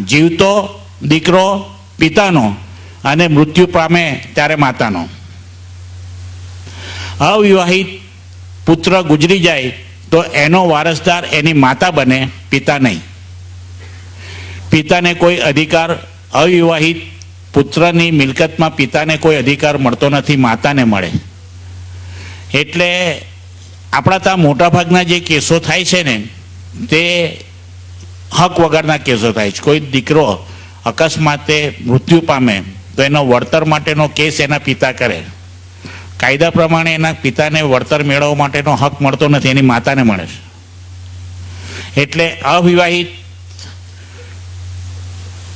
જીવતો દીકરો પિતાનો અને મૃત્યુ પામે ત્યારે માતાનો. અવિવાહિત પુત્ર ગુજરી જાય તો એનો વારસદાર એની માતા બને, પિતા નહીં. પિતાને કોઈ અધિકાર, અવિવાહિત પુત્રની મિલકતમાં પિતાને કોઈ અધિકાર મળતો નથી, માતાને મળે. એટલે આપણા ત્યાં મોટાભાગના જે કેસો થાય છે ને, તે હક વગરના કેસો થાય છે. કોઈ દીકરો અકસ્માતે મૃત્યુ પામે, તો એનો વળતર માટેનો કેસ એના પિતા કરે. કાયદા પ્રમાણે એના પિતાને વળતર મેળવવા માટેનો હક મળતો નથી, એની માતાને મળે છે. એટલે અવિવાહિત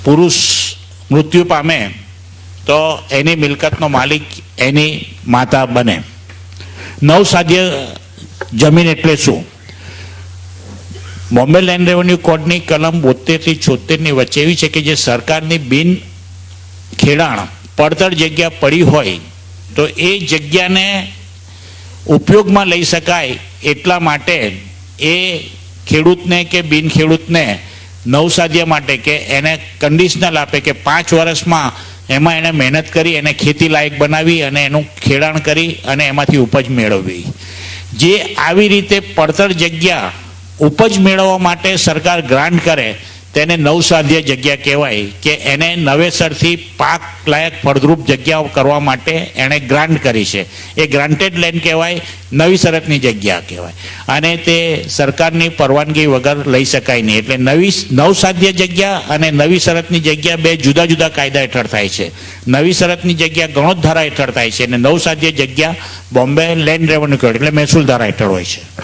પુરુષ મૃત્યુ પામે, તો એની મિલકતનો માલિક એની માતા બને. નવસાધ્ય જમીન એટલે શું? બોમ્બે લેન્ડ રેવન્યુ કોડની કલમ બોતેરથી છોતેરની વચ્ચે એવી છે કે જે સરકારની બિન ખેડાણ પડતર જગ્યા પડી હોય, તો એ જગ્યાને ઉપયોગમાં લઈ શકાય એટલા માટે એ ખેડૂતને કે બિન ખેડૂતને નવસાધ્ય માટે કે એને કન્ડિશનલ આપે કે પાંચ વર્ષમાં એમાં એણે મહેનત કરી, એને ખેતી લાયક બનાવી અને એનું ખેડાણ કરી અને એમાંથી ઉપજ મેળવવી જે આવી રીતે પડતર જગ્યા ઉપજ મેળવવા માટે સરકાર ગ્રાન્ટ કરે, તેને નવસાધ્ય જગ્યા કહેવાય કે એને નવેસરથી પાક લાયક ફળદ્રુપ જગ્યાઓ કરવા માટે એણે ગ્રાન્ટ કરી છે. એ ગ્રાન્ટેડ લેન્ડ કહેવાય, નવી શરતની જગ્યા કહેવાય. અને તે સરકારની પરવાનગી વગર લઈ શકાય નહીં. એટલે નવી નવસાધ્ય જગ્યા અને નવી શરતની જગ્યા બે જુદા જુદા કાયદા હેઠળ થાય છે. નવી શરતની જગ્યા ગણોત ધારા હેઠળ થાય છે. અને નવસાધ્ય જગ્યા બોમ્બે લેન્ડ રેવન્યુ એટલે મહેસૂલ ધારા હેઠળ હોય છે.